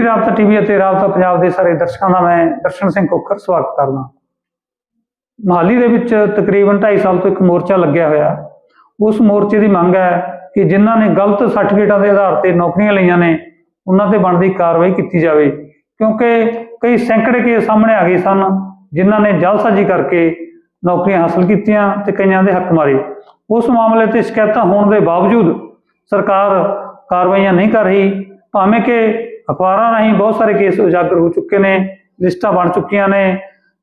Daily ਰਾਬਤਾ TV ਅਤੇ ਰਾਬਤਾ ਪੰਜਾਬ ਦੇ ਸਾਰੇ ਦਰਸ਼ਕਾਂ ਦਾ ਮੈਂ ਦਰਸ਼ਨ ਸਿੰਘ ਕੋਖਰ ਸਵਾਗਤ ਕਰਦਾ। ਮਹਾਲੀ ਦੇ ਵਿੱਚ ਤਕਰੀਬਨ 2.5 ਸਾਲ ਤੋਂ ਇੱਕ ਮੋਰਚਾ ਲੱਗਿਆ ਹੋਇਆ। ਉਸ ਮੋਰਚੇ ਦੀ ਮੰਗ ਹੈ ਕਿ ਜਿਨ੍ਹਾਂ ਨੇ ਗਲਤ ਸਰਟੀਫਿਕੇਟਾਂ ਦੇ ਆਧਾਰ ਤੇ ਨੌਕਰੀਆਂ ਲਈਆਂ ਨੇ, ਉਹਨਾਂ ਤੇ ਬਣਦੀ ਕਾਰਵਾਈ ਕੀਤੀ ਜਾਵੇ। ਕਿਉਂਕਿ ਕਈ ਸੈਂਕੜੇ ਕੇਸ ਸਾਹਮਣੇ ਆ ਗਏ ਸਨ, ਜਿਨ੍ਹਾਂ ਨੇ ਜਲਸਾਜੀ ਕਰਕੇ ਨੌਕਰੀਆਂ ਹਾਸਲ ਕੀਤੀਆਂ ਤੇ ਕਈਆਂ ਦੇ ਹੱਕ ਮਾਰੇ। ਉਸ ਮਾਮਲੇ ਤੇ ਸ਼ਿਕਾਇਤਾਂ ਹੋਣ ਦੇ ਬਾਵਜੂਦ ਸਰਕਾਰ ਕਾਰਵਾਈਆਂ ਨਹੀਂ ਕਰ ਰਹੀ, ਭਾਵੇਂ ਕਿ ਅਖਬਾਰਾਂ ਰਾਹੀਂ ਬਹੁਤ ਸਾਰੇ ਕੇਸ ਉਜਾਗਰ ਹੋ ਚੁੱਕੇ ਨੇ, ਲਿਸਟਾਂ ਬਣ ਚੁੱਕੀਆਂ ਨੇ।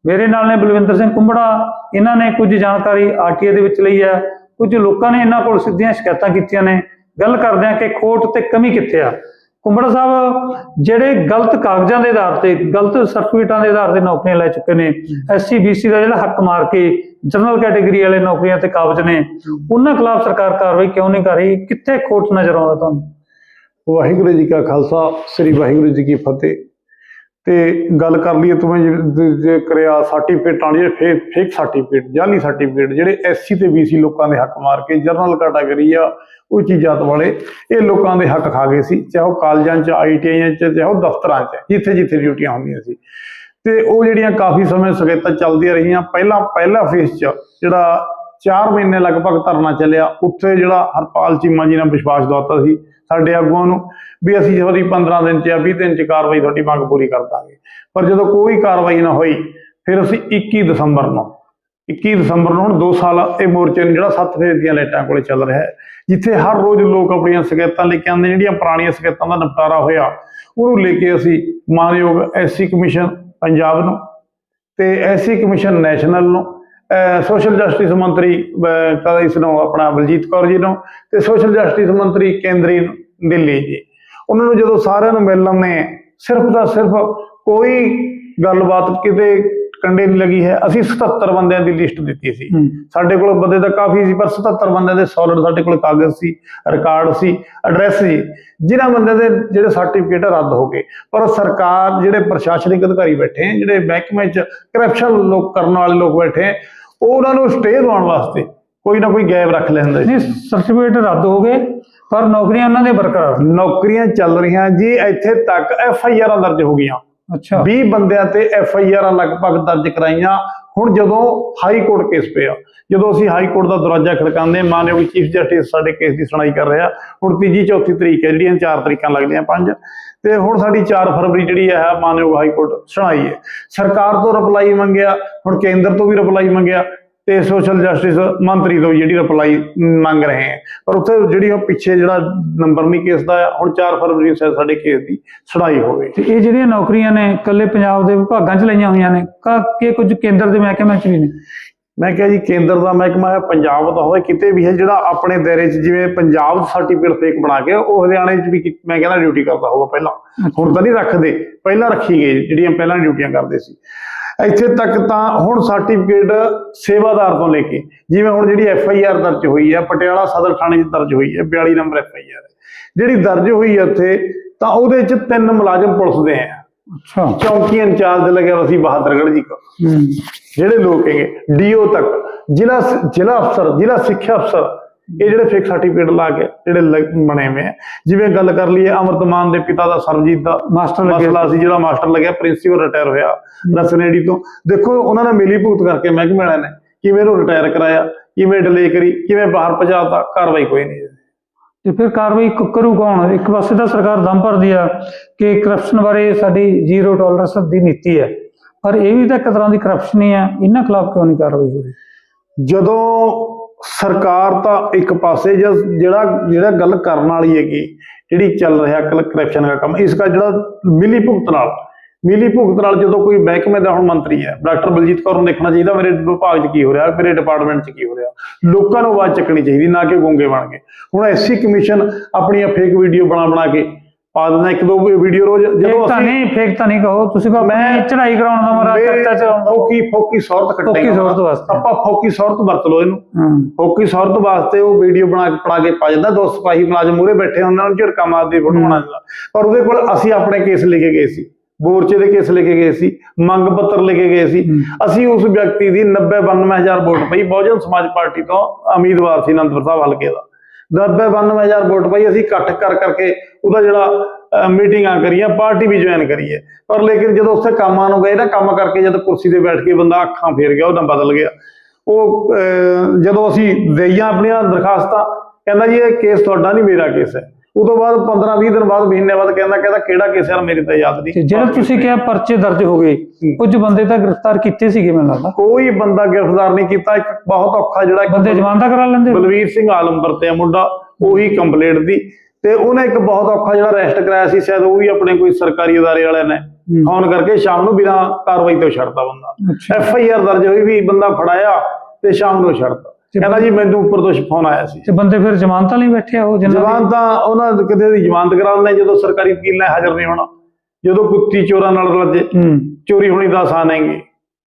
ਮੇਰੇ ਨਾਲ ਨੇ ਬਲਵਿੰਦਰ ਸਿੰਘ ਕੁੰਬੜਾ, ਇਹਨਾਂ ਨੇ ਕੁਝ ਜਾਣਕਾਰੀ ਆਰਟੀਏ ਦੇ ਵਿੱਚ ਲਈ ਹੈ, ਕੁਝ ਲੋਕਾਂ ਨੇ ਇਹਨਾਂ ਕੋਲ ਸਿੱਧੀਆਂ ਸ਼ਿਕਾਇਤਾਂ ਕੀਤੀਆਂ ਨੇ। ਗੱਲ ਕਰਦੇ ਹਾਂ ਕਿ ਖੋਟ ਤੇ ਕਮੀ ਕਿੱਥੇ ਆ? ਕੁੰਬੜਾ ਸਾਹਿਬ, ਜਿਹੜੇ ਗਲਤ ਕਾਗਜ਼ਾਂ ਦੇ ਆਧਾਰ ਤੇ, ਗਲਤ ਸਰਟੀਫਿਕੇਟਾਂ ਦੇ ਆਧਾਰ ਤੇ ਨੌਕਰੀਆਂ ਲੈ ਚੁੱਕੇ ਨੇ ਐਸਸੀ ਬੀਸੀ ਦਾ ਜਿਹੜਾ ਹੱਕ ਮਾਰ ਕੇ ਜਨਰਲ ਕੈਟਾਗਰੀ ਵਾਲੇ ਨੌਕਰੀਆਂ ਤੇ ਕਾਬਜ ਨੇ, ਉਹਨਾਂ ਖਿਲਾਫ ਸਰਕਾਰ ਕਾਰਵਾਈ ਕਿਉਂ ਨਹੀਂ ਕਰ ਰਹੀ? ਕਿੱਥੇ ਖੋਟ ਨਜ਼ਰ ਆਉਂਦਾ ਤੁਹਾਨੂੰ? ਵਾਹਿਗੁਰੂ ਜੀ ਕਾ ਖਾਲਸਾ, ਸ੍ਰੀ ਵਾਹਿਗੁਰੂ ਜੀ ਕੀ ਫਤਿਹ। ਤੇ ਗੱਲ ਕਰ ਲਈਏ ਤੁਮੇ ਜੇ ਕਰਿਆ ਸਰਟੀਫਿਕੇਟ ਆਣੀ ਜਿਹੜੇ ਫੇਕ ਫੇਕ ਸਰਟੀਫਿਕੇਟ ਜਾਲੀ ਸਰਟੀਫਿਕੇਟ ਜਿਹੜੇ ਐਸਸੀ ਤੇ ਬੀਸੀ ਲੋਕਾਂ ਦੇ ਹੱਕ ਮਾਰ ਕੇ ਜਨਰਲ ਕੈਟਾਗਰੀ ਆ, ਉਹ ਜਾਤ ਵਾਲੇ, ਇਹ ਲੋਕਾਂ ਦੇ ਹੱਕ ਖਾ ਗਏ ਸੀ, ਚਾਹੇ ਉਹ ਕਾਲਜਾਂ 'ਚ ਆਈਟੀਆਈਆਂ 'ਚ, ਚਾਹੇ ਉਹ ਦਫ਼ਤਰਾਂ 'ਚ ਜਿੱਥੇ ਜਿੱਥੇ ਡਿਊਟੀਆਂ ਹੁੰਦੀਆਂ ਸੀ। ਤੇ ਉਹ ਜਿਹੜੀਆਂ ਕਾਫੀ ਸਮੇਂ ਸਗੇਤਾਂ ਚੱਲਦੀਆਂ ਰਹੀਆਂ, ਪਹਿਲਾਂ ਪਹਿਲਾ ਫੇਸ 'ਚ ਜਿਹੜਾ 4 ਮਹੀਨੇ ਲਗਭਗ ਧਰਨਾ ਚੱਲਿਆ। ਉੱਥੇ ਜਿਹੜਾ ਹਰਪਾਲ ਚੀਮਾ ਜੀ ਨੇ ਵਿਸ਼ਵਾਸ ਦਵਾਤਾ ਸੀ ਸਾਡੇ ਆਗੂਆਂ ਨੂੰ ਵੀ ਅਸੀਂ ਤੁਹਾਡੀ 15 ਦਿਨ 'ਚ ਜਾਂ 20 ਦਿਨ 'ਚ ਕਾਰਵਾਈ ਤੁਹਾਡੀ ਮੰਗ ਪੂਰੀ ਕਰ ਦਾਂਗੇ। ਪਰ ਜਦੋਂ ਕੋਈ ਕਾਰਵਾਈ ਨਾ ਹੋਈ, ਫਿਰ ਅਸੀਂ 21 ਦਸੰਬਰ ਨੂੰ 21 ਦਸੰਬਰ ਨੂੰ ਹੁਣ 2 ਸਾਲ ਇਹ ਮੋਰਚੇ ਨੂੰ ਜਿਹੜਾ ਸੱਤ ਫੇਜ਼ ਦੀਆਂ ਲਾਈਟਾਂ ਕੋਲੇ ਚੱਲ ਰਿਹਾ ਹੈ, ਜਿੱਥੇ ਹਰ ਰੋਜ਼ ਲੋਕ ਆਪਣੀਆਂ ਸ਼ਿਕਾਇਤਾਂ ਲੈ ਕੇ ਆਉਂਦੇ ਜਿਹੜੀਆਂ ਪੁਰਾਣੀਆਂ ਸ਼ਿਕਾਇਤਾਂ ਦਾ ਨਿਪਟਾਰਾ ਹੋਇਆ, ਉਹਨੂੰ ਲੈ ਕੇ ਅਸੀਂ ਮਾਨਯੋਗ ਐਸਸੀ ਕਮਿਸ਼ਨ ਪੰਜਾਬ ਨੂੰ ਤੇ ਐਸਸੀ ਕਮਿਸ਼ਨ ਨੈਸ਼ਨਲ ਨੂੰ ਸੋਸ਼ਲ ਜਸਟਿਸ ਮੰਤਰੀ ਅਹ, ਕਦਾ ਇਸ ਨੂੰ ਆਪਣਾ ਬਲਜੀਤ ਕੌਰ ਜੀ ਨੂੰ ਤੇ ਸੋਸ਼ਲ ਜਸਟਿਸ ਮੰਤਰੀ ਕੇਂਦਰੀ ਨੂੰ ਦਿੱਲੀ ਜੀ। ਉਹਨਾਂ ਨੂੰ ਜਦੋਂ ਸਾਰਿਆਂ ਨੂੰ ਮਿਲਣ ਨੇ ਸਿਰਫ ਤਾਂ ਸਿਰਫ ਕੋਈ ਗੱਲਬਾਤ ਕਿਤੇ ਕੰਡੇ ਨਹੀਂ ਲੱਗੀ ਹੈ। ਅਸੀਂ 77 ਬੰਦਿਆਂ ਦੀ ਲਿਸਟ ਦਿੱਤੀ ਸੀ। ਸਾਡੇ ਕੋਲ ਬੰਦੇ ਤਾਂ ਕਾਫੀ ਸੀ ਪਰ 77 ਬੰਦਿਆਂ ਦੇ ਸੋਲਿਡ ਸਾਡੇ ਕੋਲ ਕਾਗਜ਼ ਸੀ ਰਿਕਾਰਡ ਸੀ ਐਡਰੈਸ ਸੀ। ਜਿਨ੍ਹਾਂ ਬੰਦਿਆਂ ਦੇ ਜਿਹੜੇ ਸਰਟੀਫਿਕੇਟ ਰੱਦ ਹੋ ਗਏ। ਪਰ ਸਰਕਾਰ ਜਿਹੜੇ ਪ੍ਰਸ਼ਾਸਨਿਕ ਅਧਿਕਾਰੀ ਬੈਠੇ ਜਿਹੜੇ ਮਹਿਕਮੇ 'ਚ ਕਰਪਸ਼ਨ ਲੋਕ ਕਰਨ ਵਾਲੇ ਲੋਕ ਬੈਠੇ ਉਹ ਉਹਨਾਂ ਨੂੰ ਸਟੇ ਦਿਵਾਉਣ ਵਾਸਤੇ ਕੋਈ ਨਾ ਕੋਈ ਗੈਪ ਰੱਖ ਲੈਂਦੇ ਨਹੀਂ ਸਰਟੀਫਿਕੇਟ ਰੱਦ ਹੋ ਗਏ ਪਰ ਨੌਕਰੀਆਂ ਉਹਨਾਂ ਦੇ ਬਰਕਰਾਰ ਨੌਕਰੀਆਂ ਚੱਲ ਰਹੀਆਂ ਜੀ ਇੱਥੇ ਤੱਕ ਐਫ ਆਈ ਆਰਾਂ ਦਰਜ ਹੋ ਗਈਆਂ। ਅੱਛਾ। 20 ਬੰਦਿਆਂ ਤੇ ਐਫ ਆਈ ਆਰਾਂ ਲਗਭਗ ਦਰਜ ਕਰਾਈਆਂ। ਹੁਣ ਜਦੋਂ ਹਾਈ ਕੋਰਟ ਕੇਸ ਪਿਆ, ਜਦੋਂ ਅਸੀਂ ਹਾਈ ਕੋਰਟ ਦਾ ਦਰਵਾਜ਼ਾ ਖੜਕਾਉਂਦੇ, ਮਾਨਯੋਗ ਚੀਫ ਜਸਟਿਸ ਸਾਡੇ ਕੇਸ ਦੀ ਸੁਣਾਈ ਕਰ ਰਿਹਾ। ਹੁਣ ਤੀਜੀ, ਚੌਥੀ ਤਰੀਕ ਹੈ, ਜਿਹੜੀਆਂ ਚਾਰ ਤਰੀਕਾਂ ਲੱਗਦੀਆਂ, ਪੰਜ। ਤੇ ਹੁਣ ਸਾਡੀ 4 ਫਰਵਰੀ ਜਿਹੜੀ ਹੈ, ਮਾਨਯੋਗ ਹਾਈ ਕੋਰਟ ਸੁਣਾਈ ਹੈ। ਸਰਕਾਰ ਤੋਂ ਰਿਪਲਾਈ ਮੰਗਿਆ, ਹੁਣ ਕੇਂਦਰ ਤੋਂ ਵੀ ਰਿਪਲਾਈ ਮੰਗਿਆ। ਤੇ ਸੋਸ਼ਲ ਜਸਟਿਸ ਮੰਤਰੀ ਤੋਂ ਜਿਹੜੀ ਰਿਪਲਾਈ ਮੰਗ ਰਹੇ ਹੈ ਪਰ ਉੱਥੇ ਜਿਹੜੀ ਉਹ ਪਿੱਛੇ ਜਿਹੜਾ ਨੰਬਰ ਨਹੀਂ ਕੇਸ ਦਾ ਆ ਹੁਣ 4 ਫਰਵਰੀ ਨੂੰ ਸਾਡੇ ਕੇਸ ਦੀ ਸੁਣਾਈ ਹੋਵੇ। ਤੇ ਇਹ ਜਿਹੜੀਆਂ ਨੌਕਰੀਆਂ ਨੇ ਇਕੱਲੇ ਪੰਜਾਬ ਦੇ ਵਿਭਾਗਾਂ 'ਚ ਲਈਆਂ ਹੋਈਆਂ ਨੇ ਕਾ ਕਿ ਕੁਝ ਕੇਂਦਰ ਦੇ ਮਹਿਕਮਿਆਂ 'ਚ ਵੀ ਨੇ? ਮੈਂ ਕਿਹਾ ਜੀ ਕੇਂਦਰ ਦਾ ਮਹਿਕਮਾ ਹੈ ਪੰਜਾਬ ਦਾ ਹੋਵੇ ਕਿਤੇ ਵੀ ਹੈ ਜਿਹੜਾ ਆਪਣੇ ਦਾਇਰੇ 'ਚ ਜਿਵੇਂ ਪੰਜਾਬ ਸਰਟੀਫਿਕੇਟ ਫੇਕ ਬਣਾ ਕੇ ਉਹ ਹਰਿਆਣੇ 'ਚ ਵੀ ਮੈਂ ਕਹਿੰਦਾ ਡਿਊਟੀ ਕਰਦਾ ਹੋਊਗਾ ਪਹਿਲਾਂ। ਹੁਣ ਤਾਂ ਨਹੀਂ ਰੱਖਦੇ ਪਹਿਲਾਂ ਰੱਖੀ ਗਈ ਜਿਹੜੀਆਂ ਪਹਿਲਾਂ ਡਿਊਟੀਆਂ ਕਰਦੇ ਸੀ। ਇੱਥੇ ਤੱਕ ਤਾਂ ਹੁਣ ਸਰਟੀਫਿਕੇਟ ਸੇਵਾਦਾਰ ਤੋਂ ਲੈ ਕੇ ਜਿਵੇਂ ਹੁਣ ਜਿਹੜੀ ਐਫ ਆਈ ਆਰ ਦਰਜ ਹੋਈ ਹੈ ਪਟਿਆਲਾ ਸਦਰ ਥਾਣੇ 'ਚ ਦਰਜ ਹੋਈ ਹੈ 42 ਨੰਬਰ ਐਫ ਆਈ ਆਰ ਜਿਹੜੀ ਦਰਜ ਹੋਈ ਹੈ ਉੱਥੇ ਤਾਂ ਉਹਦੇ 'ਚ ਤਿੰਨ ਮੁਲਾਜ਼ਮ ਪੁਲਿਸ ਦੇ ਆ ਅੱਛਾ। ਚੌਂਕੀ ਇੰਚਾਰਜ ਲੱਗਿਆ ਸੀ ਬਹਾਦਰਗੜ੍ਹ ਜੀ ਕੋ ਜਿਹੜੇ ਲੋਕ ਹੈਗੇ ਡੀਓ ਤੱਕ ਜ਼ਿਲ੍ਹਾ ਜ਼ਿਲ੍ਹਾ ਅਫਸਰ ਜ਼ਿਲ੍ਹਾ ਸਿੱਖਿਆ ਅਫਸਰ ਇਹ ਜਿਹੜੇ ਫੇਕ ਸਰਟੀਫਿਕੇਟ ਲਾ ਕੇ ਜਿਹੜੇ ਬਣੇ ਹੋਏ ਆ। ਜਿਵੇਂ ਗੱਲ ਕਰ ਲਈਏ ਅਮਰਤਮਾਨ ਦੇ ਪਿਤਾ ਦਾ ਸਰਬਜੀਤ ਦਾ ਮਾਸਟਰ ਮਸਲਾ ਸੀ। ਜਿਹੜਾ ਮਾਸਟਰ ਲੱਗਿਆ ਪ੍ਰਿੰਸੀਪਲ ਰਿਟਾਇਰ ਹੋਇਆ ਰਸਨੇੜੀ ਤੋਂ। ਦੇਖੋ ਉਹਨਾਂ ਨੇ ਮਿਲੀ ਭੁਗਤ ਕਰਕੇ ਮਹਿਕਮੇ ਵਾਲਿਆਂ ਨੇ ਕਿਵੇਂ ਇਹਨੂੰ ਰਿਟਾਇਰ ਕਰਾਇਆ ਕਿਵੇਂ ਡਿਲੇ ਕਰੀ ਕਿਵੇਂ ਬਾਹਰ ਭਜਾਤਾ ਕਾਰਵਾਈ ਕੋਈ ਨਹੀਂ ਤੇ ਫਿਰ ਕਾਰਵਾਈ ਕਰੂ ਕੌਣ? ਇੱਕ ਪਾਸੇ ਤਾਂ ਸਰਕਾਰ ਦਮ ਭਰਦੀ ਆ ਕਿ ਕਰਪਸ਼ਨ ਬਾਰੇ ਸਾਡੀ ਜ਼ੀਰੋ ਟੋਲਰੈਂਸ ਦੀ ਨੀਤੀ ਹੈ। ਪਰ ਇਹ ਵੀ ਤਾਂ ਇੱਕ ਤਰ੍ਹਾਂ ਦੀ ਕਰਪਸ਼ਨ ਹੀ ਆ। ਇਹਨਾਂ ਖਿਲਾਫ ਕਿਉਂ ਨਹੀਂ ਕਾਰਵਾਈ ਹੋ ਰਹੀ? ਜਦੋਂ ਸਰਕਾਰ ਤਾਂ ਇੱਕ ਪਾਸੇ ਜ- ਜਿਹੜਾ ਜਿਹੜਾ ਗੱਲ ਕਰਨ ਵਾਲੀ ਹੈਗੀ, ਜਿਹੜੀ ਚੱਲ ਰਿਹਾ ਕਰਪਸ਼ਨ ਦਾ ਕੰਮ, ਇਸ ਦਾ ਜਿਹੜਾ ਮਿਲੀ ਭੁਗਤ ਨਾਲ, ਮਿਲੀ ਭੁਗਤ ਨਾਲ ਜਦੋਂ ਕੋਈ ਮਹਿਕਮੇ ਦਾ ਹੁਣ ਮੰਤਰੀ ਹੈ, ਡਾਕਟਰ ਬਲਜੀਤ ਕੌਰ ਨੂੰ ਦੇਖਣਾ ਚਾਹੀਦਾ, ਮੇਰੇ ਵਿਭਾਗ 'ਚ ਕੀ ਹੋ ਰਿਹਾ, ਮੇਰੇ ਡਿਪਾਰਟਮੈਂਟ 'ਚ ਕੀ ਹੋ ਰਿਹਾ। ਲੋਕਾਂ ਨੂੰ ਆਵਾਜ਼ ਚੱਕਣੀ ਚਾਹੀਦੀ, ਨਾ ਕਿ ਗੂੰਗੇ ਬਣ ਕੇ ਹੁਣ ਐਸਸੀ ਕਮਿਸ਼ਨ ਆਪਣੀਆਂ ਫੇਕ ਵੀਡੀਓ ਬਣਾ ਬਣਾ ਕੇ ਪਾ ਦਿੰਦਾ ਇੱਕ ਦੋ ਵੀਡੀਓ ਰੋਜ਼ ਫੇਕ ਜਦੋਂ ਅਸੀਂ ਨਹੀਂ ਫੇਕ ਤਾਂ ਨਹੀਂ ਕਹੋ। ਤੁਸੀਂ ਕਹੋ ਮੈਂ- ਚੜਾਈ ਕਰਾਉਣ ਦਾ ਮਰਾ ਚਰਚਾ ਚ ਫੋਕੀ ਫੋਕੀ ਸੌਰਤ ਫੋਕੀ ਕੱਟੇਗਾ ਸੌਰਤ ਵਾਸਤੇ। ਆਪਾਂ ਫੋਕੀ ਸੌਰਤ ਵਰਤ ਲਓ ਇਹਨੂੰ। ਹੋਕੀ ਸੌਰਤ ਵਾਸਤੇ ਉਹ ਵੀਡੀਓ ਬਣਾ ਕੇ ਪੜਾ ਕੇ ਪਾ ਜਾਂਦਾ ਦੋ ਸਿਪਾਹੀ ਮੁਲਾਜ਼ਮ ਮੂਰੇ ਬੈਠੇ ਉਹਨਾਂ ਨੂੰ ਝੜਕਾ ਮਾਰਦੇ ਫੋਟੋ ਬਣਾ ਦਿੰਦਾ। ਪਰ ਉਹਦੇ ਕੋਲ ਅਸੀਂ ਆਪਣੇ ਕੇਸ ਲੈ ਕੇ ਗਏ ਸੀ। ਮੋਰਚੇ ਦੇ ਕੇਸ ਲੈ ਕੇ ਗਏ ਸੀ। ਮੰਗ ਪੱਤਰ ਲੈ ਕੇ ਗਏ ਸੀ। ਅਸੀਂ ਉਸ ਵਿਅਕਤੀ ਦੀ 90 92000 ਵੋਟ ਪਈ ਬਹੁਜਨ ਸਮਾਜ ਪਾਰਟੀ ਤੋਂ ਉਮੀਦਵਾਰ ਸੀ ਅਨੰਦਪੁਰ ਸਾਹਿਬ ਹਲਕੇ ਦਾ। 90 92000 ਵੋਟ ਪਾਈ ਅਸੀਂ ਇਕੱਠ ਕਰ ਕਰਕੇ ਉਹਦਾ ਜਿਹੜਾ ਮੀਟਿੰਗਾਂ ਕਰੀਆਂ ਪਾਰਟੀ ਵੀ ਜੁਆਇਨ ਕਰੀਏ ਪਰ ਲੇਕਿਨ ਜਦੋਂ ਉੱਥੇ ਕੰਮਾਂ ਨੂੰ ਗਏ ਨਾ ਕੰਮ ਕਰਕੇ ਜਦ ਕੁਰਸੀ ਤੇ ਬੈਠ ਕੇ ਬੰਦਾ ਅੱਖਾਂ ਫੇਰ ਗਿਆ ਉਹਦਾ ਬਦਲ ਗਿਆ। ਉਹ ਅਹ, ਜਦੋਂ ਅਸੀਂ ਦੇਈਆਂ ਆਪਣੀਆਂ ਦਰਖਾਸਤਾਂ ਕਹਿੰਦਾ ਜੀ ਇਹ ਕੇਸ ਤੁਹਾਡਾ ਨਹੀਂ ਮੇਰਾ ਕੇਸ ਹੈ। ਉਦੋਂ ਬਾਅਦ 15 20 ਦਿਨ ਬਾਅਦ ਮਹੀਨੇ ਬਾਅਦ ਕਹਿੰਦਾ ਕਹਿੰਦਾ ਕਿਹੜਾ ਕੇਸ ਹੈ ਮੇਰੇ ਤਾਂ ਯਾਦ ਤੇ ਨਹੀਂ ਜਿਹੜਾ ਤੁਸੀਂ ਕਿਹਾ ਪਰਚੇ ਦਰਜ ਹੋ ਗਏ ਕੁਝ ਬੰਦੇ ਤਾਂ ਗ੍ਰਿਫਤਾਰ ਕੀਤੇ ਸੀਗੇ ਮੈਨੂੰ ਲੱਗਦਾ। ਕੋਈ ਬੰਦਾ ਗ੍ਰਿਫਤਾਰ ਨਹੀਂ ਕੀਤਾ ਇੱਕ ਬਹੁਤ ਔਖਾ ਜਿਹੜਾ ਇੱਕ ਬੰਦੇ ਜ਼ਮਾਨਤ ਕਰਾ ਲੈਂਦੇ ਬਲਵੀਰ ਸਿੰਘ ਆਲਮਪੁਰ ਤੇ ਆ ਮੁੰਡਾ ਉਹੀ ਕੰਪਲੇਂਟ ਦੀ। ਤੇ ਉਹਨੇ ਇੱਕ ਬਹੁਤ ਔਖਾ ਜਿਹੜਾ ਅਰੈਸਟ ਕਰਾਇਆ ਸੀ ਸ਼ਾਇਦ ਉਹ ਵੀ ਆਪਣੇ ਕੋਈ ਸਰਕਾਰੀ ਅਦਾਰੇ ਵਾਲਿਆਂ ਨੇ। ਫੋਨ ਕਰਕੇ ਸ਼ਾਮ ਨੂੰ ਬਿਨਾਂ ਕਾਰਵਾਈ ਤੋਂ ਛੱਡਤਾ ਬੰਦਾ। ਐਫ ਆਈ ਆਰ ਦਰਜ ਹੋਈ ਵੀ ਬੰਦਾ ਫੜਾਇਆ ਤੇ ਸ਼ਾਮ ਨੂੰ ਛੱਡਤਾ। ਤੇ ਕਹਿੰਦਾ ਜੀ ਮੈਨੂੰ ਉੱਪਰ ਤੋਂ ਫੋਨ ਆਇਆ ਸੀ। ਤੇ ਬੰਦੇ ਫਿਰ ਜ਼ਮਾਨਤਾਂ ਲਈ ਬੈਠੇ ਆ ਉਹ ਜਿਨ੍ਹਾਂ ਦੀ- ਤਾਂ ਉਹਨਾਂ ਦੇ ਕਿਤੇ ਦੀ ਜ਼ਮਾਨਤ ਕਰਾ ਲੈਂਦੇ ਜਦੋਂ ਸਰਕਾਰੀ ਵਕੀਲ ਨੇ ਹਾਜ਼ਰ ਨਹੀਂ ਹੋਣਾ। ਜਦੋਂ ਕੁੱਤੀ ਚੋਰਾਂ ਨਾਲ ਲੱਜੇ ਚੋਰੀ ਹੋਣੀ ਤਾਂ ਆਸਾਨ ਹੈਗੀ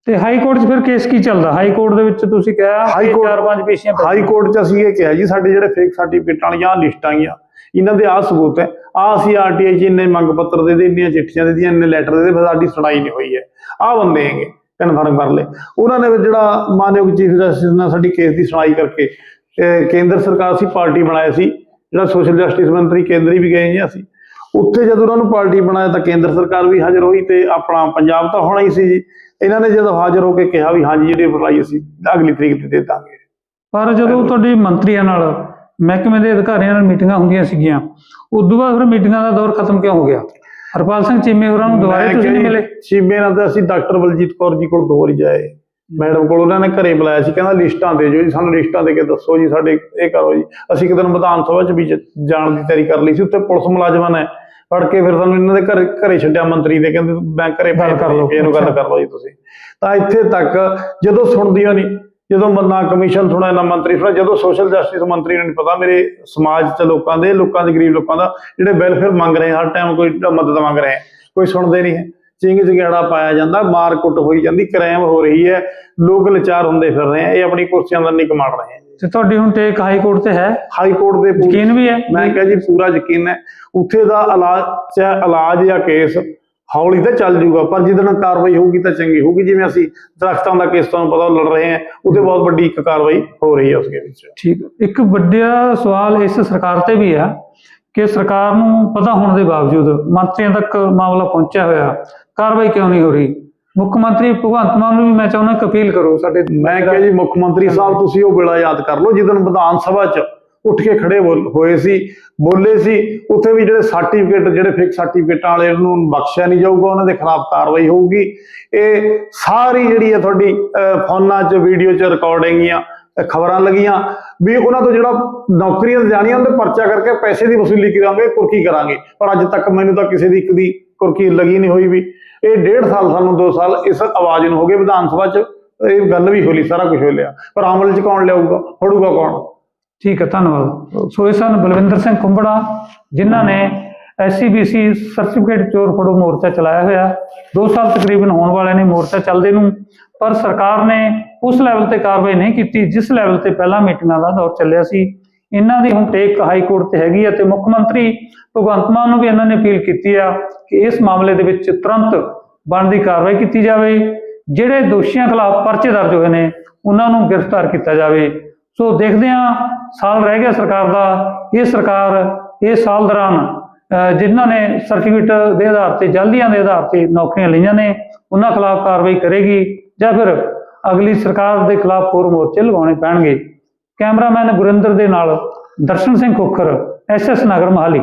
ਤੇ ਹਾਈ ਕੋਰਟ 'ਚ ਫਿਰ ਕੇਸ ਕੀ ਚੱਲਦਾ? ਹਾਈ ਕੋਰਟ ਦੇ ਵਿੱਚ ਤੁਸੀਂ ਕਿਹਾ ਹਾਈ ਕੋਰਟ- ਚਾਰ ਪੰਜ ਪੇਸ਼ੀਆਂ। ਹਾਈ ਕੋਰਟ 'ਚ ਅਸੀਂ ਇਹ ਕਿਹਾ ਜੀ ਸਾਡੇ ਜਿਹੜੇ ਫੇਕ ਸਰਟੀਫਿਕੇਟਾਂ ਵਾਲੀਆਂ ਲਿਸਟਾਂ ਗੀਆਂ ਇਹਨਾਂ ਦੇ ਆਹ ਸਬੂਤ ਹੈ। ਆ ਅਸੀਂ ਆਰਟੀਆਈ 'ਚ ਇੰਨੇ ਮੰਗ ਪੱਤਰ ਦੇ ਦੇ ਇੰਨੀਆਂ ਚਿੱਠੀਆਂ ਦੇ ਦੀਆਂ ਇੰਨੇ ਲੈਟਰ ਦੇ ਦੇ ਫਿਰ ਸਾਡੀ ਸੁਣਾਈ ਨਹੀਂ ਹੋਈ ਹੈ। ਆਹ ਬੰਦੇ ਹੈਗੇ। ਕਨਫਰਮ ਕਰ ਲਏ। ਉਹਨਾਂ ਨੇ ਜਿਹੜਾ ਮਾਨਯੋਗ ਚੀਫ ਜਸਟਿਸ ਨੇ ਸਾਡੀ ਕੇਸ ਦੀ ਸੁਣਾਈ ਕਰਕੇ ਕੇਂਦਰ ਸਰਕਾਰ ਸੀ, ਪਾਰਟੀ ਬਣਾਇਆ ਸੀ। ਜਿਹੜਾ ਸੋਸ਼ਲ ਜਸਟਿਸ ਮੰਤਰੀ ਕੇਂਦਰੀ ਵੀ ਗਏ ਜੀ ਅਸੀਂ ਉੱਥੇ ਜਦੋਂ ਉਹਨਾਂ ਨੂੰ ਪਾਰਟੀ ਬਣਾਇਆ ਤਾਂ ਕੇਂਦਰ ਸਰਕਾਰ ਵੀ ਹਾਜ਼ਰ ਹੋਈ ਤੇ ਆਪਣਾ ਪੰਜਾਬ ਤਾਂ ਹੋਣਾ ਹੀ ਸੀ ਜੀ। ਇਹਨਾਂ ਨੇ ਜਦੋਂ ਹਾਜ਼ਰ ਹੋ ਕੇ ਕਿਹਾ ਵੀ ਹਾਂਜੀ ਜਿਹੜੀ ਅਪਲਾਈ ਅਸੀਂ, ਅਗਲੀ ਤਰੀਕ ਤੇ ਦੇ ਦਾਂਗੇ। ਪਰ ਜਦੋਂ ਤੁਹਾਡੇ ਮੰਤਰੀਆਂ ਨਾਲ ਮਹਿਕਮੇ ਦੇ ਅਧਿਕਾਰੀਆਂ ਨਾਲ ਮੀਟਿੰਗਾਂ ਹੁੰਦੀਆਂ ਸੀਗੀਆਂ, ਉਦੋਂ ਬਾਅਦ ਫਿਰ ਮੀਟਿੰਗਾਂ ਦਾ ਦੌਰ ਖਤਮ ਕਿਉਂ ਹੋ ਗਿਆ? ਹਰਪਾਲ ਸਿੰਘ ਚੀਮੇ ਹੋਰਾਂ ਨੂੰ ਦੁਬਾਰੇ ਤੁਸੀਂ ਨਹੀਂ ਮਿਲੇ ਜੀ, ਚੀਮੇ ਨਾਲ ਤਾਂ ਅਸੀਂ ਡਾਕਟਰ ਬਲਜੀਤ ਕੌਰ ਜੀ ਕੋਲ ਦੋ ਵਾਰੀ ਜਾਏ ਮੈਡਮ ਕੋਲ ਉਹਨਾਂ ਨੇ ਘਰੇ ਬੁਲਾਇਆ ਸੀ ਕਹਿੰਦਾ ਲਿਸਟਾਂ ਦੇ ਦਿਓ ਜੀ ਸਾਨੂੰ ਲਿਸਟਾਂ ਦੇ ਕੇ ਦੱਸੋ ਜੀ ਸਾਡੇ ਇਹ ਕਰੋ ਜੀ ਅਸੀਂ ਇੱਕ ਦਿਨ ਵਿਧਾਨ ਸਭਾ 'ਚ ਵੀ ਜ- ਜਾਣ ਦੀ ਤਿਆਰੀ ਕਰ ਲਈ ਸੀ ਉੱਥੇ ਪੁਲਿਸ ਮੁਲਾਜ਼ਮਾਂ ਨੇ ਫੜ ਕੇ ਫਿਰ ਸਾਨੂੰ ਇਹਨਾਂ ਦੇ ਘਰੇ ਘਰੇ ਛੱਡਿਆ ਮੰਤਰੀ ਦੇ ਕਹਿੰਦੇ ਮੈਂ ਘਰੇ ਗੱਲ ਕਰ ਲਓ। ਇਹਨੂੰ ਗੱਲ। ਕਰ ਲਓ ਜੀ ਤੁਸੀਂ ਤਾਂ ਇੱਥੇ ਤੱਕ ਜਦੋਂ ਸੁਣਦੀਆਂ ਨਹੀਂ ਜਦੋਂ ਨਾ ਕਮਿਸ਼ਨ ਸੁਣਿਆ ਨਾ ਮੰਤਰੀ ਸੁਣਿਆ ਜਦੋਂ ਸੋਸ਼ਲ ਜਸਟਿਸ ਮੰਤਰੀ ਨੂੰ ਪਤਾ ਮੇਰੇ ਸਮਾਜ 'ਚ ਲੋਕਾਂ ਦੇ ਲੋਕਾਂ ਦੇ ਗਰੀਬ ਲੋਕਾਂ ਦਾ ਜਿਹੜੇ ਵੈਲਫੇਅਰ ਮੰਗ ਰਹੇ ਹਰ ਟਾਈਮ ਕੋਈ ਮਦਦ ਮੰਗ ਰਹੇ ਕੋਈ ਸੁਣਦੇ ਨਹੀਂ ਹੈ। ਚਿੰਗ ਚਿਗੜਾ ਪਾਇਆ ਜਾਂਦਾ ਮਾਰ ਕੁੱਟ ਹੋਈ ਜਾਂਦੀ ਕ੍ਰਾਈਮ ਹੋ ਰਹੀ ਹੈ ਲੋਕ ਲਾਚਾਰ ਹੁੰਦੇ ਫਿਰ ਰਹੇ ਆ ਇਹ ਆਪਣੀ ਕੁਰਸੀਆਂ ਦਾ ਨਹੀਂ ਕਮਾੜ ਰਹੇ ਤੇ ਤੁਹਾਡੀ ਹੁਣ ਟੇਕ ਹਾਈ ਕੋਰਟ ਤੇ ਹੈ? ਹਾਈ ਕੋਰਟ ਦੇ ਯਕੀਨ ਵੀ ਹੈ? ਮੈਂ ਕਿਹਾ ਜੀ ਪੂਰਾ ਯਕੀਨ ਹੈ। ਉੱਥੇ ਦਾ ਇਲਾਜ ਇਲਾਜ ਜਾਂ ਕੇਸ ਹੌਲੀ ਤਾਂ ਚੱਲ ਜੂਗਾ ਪਰ ਜਿੱਦਣ ਕਾਰਵਾਈ ਹੋਊਗੀ ਤਾਂ ਚੰਗੀ ਹੋਊਗੀ। ਜਿਵੇਂ ਅਸੀਂ ਦਰਖਤਾਂ ਦਾ ਕੇਸ ਤੁਹਾਨੂੰ ਪਤਾ ਲੜ ਰਹੇ ਹਾਂ ਉਹਦੇ ਬਹੁਤ ਵੱਡੀ ਇੱਕ ਕਾਰਵਾਈ ਹੋ ਰਹੀ ਹੈ ਉਸਦੇ ਵਿੱਚ। ਠੀਕ। ਇੱਕ ਵੱਡਾ ਸਵਾਲ ਇਸ ਸਰਕਾਰ ਤੇ ਵੀ ਆ ਕਿ ਸਰਕਾਰ ਨੂੰ ਪਤਾ ਹੋਣ ਦੇ ਬਾਵਜੂਦ ਮੰਤਰੀਆਂ ਤੱਕ ਮਾਮਲਾ ਪਹੁੰਚਿਆ ਹੋਇਆ ਕਾਰਵਾਈ ਕਿਉਂ ਨਹੀਂ ਹੋ ਰਹੀ? ਮੁੱਖ ਮੰਤਰੀ ਭਗਵੰਤ ਮਾਨ ਨੂੰ ਵੀ ਮੈਂ ਚਾਹੁੰਦਾ ਕਿ ਅਪੀਲ ਕਰੋ ਸਾਡੇ ਮੈਂ ਕਿਹਾ ਜੀ ਮੁੱਖ ਮੰਤਰੀ ਸਾਹਿਬ ਤੁਸੀਂ ਉਹ ਵੇਲਾ ਯਾਦ ਕਰ ਲਓ ਜਿੱਦਣ ਵਿਧਾਨ ਸਭਾ 'ਚ ਉੱਠ ਕੇ ਖੜੇ ਬੋਲ- ਹੋਏ ਸੀ, ਬੋਲੇ ਸੀ। ਉੱਥੇ ਵੀ ਜਿਹੜੇ ਸਰਟੀਫਿਕੇਟ ਜਿਹੜੇ ਫਿਕ ਸਰਟੀਫਿਕੇਟਾਂ ਵਾਲੇ ਨੂੰ ਬਖਸ਼ਿਆ ਨਹੀਂ ਜਾਊਗਾ, ਉਹਨਾਂ ਦੇ ਖਿਲਾਫ ਕਾਰਵਾਈ ਹੋਊਗੀ। ਇਹ ਸਾਰੀ ਜਿਹੜੀ ਹੈ ਤੁਹਾਡੀ ਫੋਨਾਂ 'ਚ, ਵੀਡੀਓ 'ਚ ਰਿਕਾਰਡਿੰਗੀਆਂ ਖਬਰਾਂ ਲੱਗੀਆਂ ਵੀ ਉਹਨਾਂ ਤੋਂ ਜਿਹੜਾ ਨੌਕਰੀਆਂ ਜਾਣੀਆਂ, ਉਹਦੇ ਪਰਚਾ ਕਰਕੇ ਪੈਸੇ ਦੀ ਵਸੂਲੀ ਕਰਾਂਗੇ, ਕੁਰਕੀ ਕਰਾਂਗੇ। ਪਰ ਅੱਜ ਤੱਕ ਮੈਨੂੰ ਤਾਂ ਕਿਸੇ ਦੀ ਇੱਕ ਦੀ ਕੁਰਕੀ ਲੱਗੀ ਨਹੀਂ ਹੋਈ ਵੀ। ਇਹ ਡੇਢ ਸਾਲ, ਸਾਨੂੰ 2 ਸਾਲ ਇਸ ਆਵਾਜ਼ ਨੂੰ ਹੋ ਗਏ ਵਿਧਾਨ ਸਭਾ 'ਚ। ਇਹ ਗੱਲ ਵੀ ਹੋਲੀ, ਸਾਰਾ ਕੁਝ ਹੋ ਲਿਆ ਪਰ ਅਮਲ 'ਚ ਕੌਣ ਲਿਆਊਗਾ, ਫੜੂਗਾ ਕੌਣ? ਠੀਕ ਹੈ, ਧੰਨਵਾਦ। ਸੋ ਇਹ ਸਨ ਬਲਵਿੰਦਰ ਸਿੰਘ ਕੁੰਬੜਾ, ਜਿਨ੍ਹਾਂ ਨੇ ਐਸਸੀਬੀਸੀ ਸਰਟੀਫਿਕੇਟ ਚੋਰ ਫੜੋ ਮੋਰਚਾ ਚਲਾਇਆ ਹੋਇਆ। 2 ਸਾਲ ਤਕਰੀਬਨ ਹੋਣ ਵਾਲੇ ਨੇ ਮੋਰਚਾ ਚੱਲਦੇ ਨੂੰ, ਪਰ ਸਰਕਾਰ ਨੇ ਉਸ ਲੈਵਲ ਤੇ ਕਾਰਵਾਈ ਨਹੀਂ ਕੀਤੀ, ਜਿਸ ਲੈਵਲ ਤੇ ਪਹਿਲਾਂ ਮੀਟਿੰਗਾਂ ਦਾ ਦੌਰ ਚੱਲਿਆ ਸੀ। ਇਹਨਾਂ ਦੀ ਹੁਣ ਟੇਕ ਹਾਈ ਕੋਰਟ ਤੇ ਹੈਗੀ ਹੈ ਤੇ ਮੁੱਖ ਮੰਤਰੀ ਭਗਵੰਤ ਮਾਨ ਨੂੰ ਵੀ ਇਹਨਾਂ ਨੇ ਅਪੀਲ ਕੀਤੀ ਆ ਕਿ ਇਸ ਮਾਮਲੇ ਦੇ ਵਿੱਚ ਤੁਰੰਤ ਬਣਦੀ ਕਾਰਵਾਈ ਕੀਤੀ ਜਾਵੇ। ਜਿਹੜੇ ਦੋਸ਼ੀਆਂ ਖਿਲਾਫ ਪਰਚੇ ਦਰਜ ਹੋਏ ਨੇ, ਉਹਨਾਂ ਨੂੰ ਗ੍ਰਿਫਤਾਰ ਕੀਤਾ ਜਾਵੇ। ਸੋ ਦੇਖਦੇ ਹਾਂ, ਸਾਲ ਰਹਿ ਗਿਆ ਸਰਕਾਰ ਦਾ, ਇਹ ਸਰਕਾਰ ਇਸ ਸਾਲ ਦੌਰਾਨ ਜਿਨ੍ਹਾਂ ਨੇ ਸਰਟੀਫਿਕੇਟ ਦੇ ਆਧਾਰ ਤੇ, ਜਲਦੀਆਂ ਦੇ ਆਧਾਰ ਤੇ ਨੌਕਰੀਆਂ ਲਈਆਂ ਨੇ, ਉਹਨਾਂ ਖਿਲਾਫ ਕਾਰਵਾਈ ਕਰੇਗੀ ਜਾਂ ਫਿਰ ਅਗਲੀ ਸਰਕਾਰ ਦੇ ਖਿਲਾਫ ਹੋਰ ਮੋਰਚੇ ਲਗਾਉਣੇ ਪੈਣਗੇ। ਕੈਮਰਾਮੈਨ ਗੁਰਿੰਦਰ ਦੇ ਨਾਲ ਦਰਸ਼ਨ ਸਿੰਘ ਖੋਖਰ ਐਸਐਸ ਨਗਰ ਮਹਾਲੀ।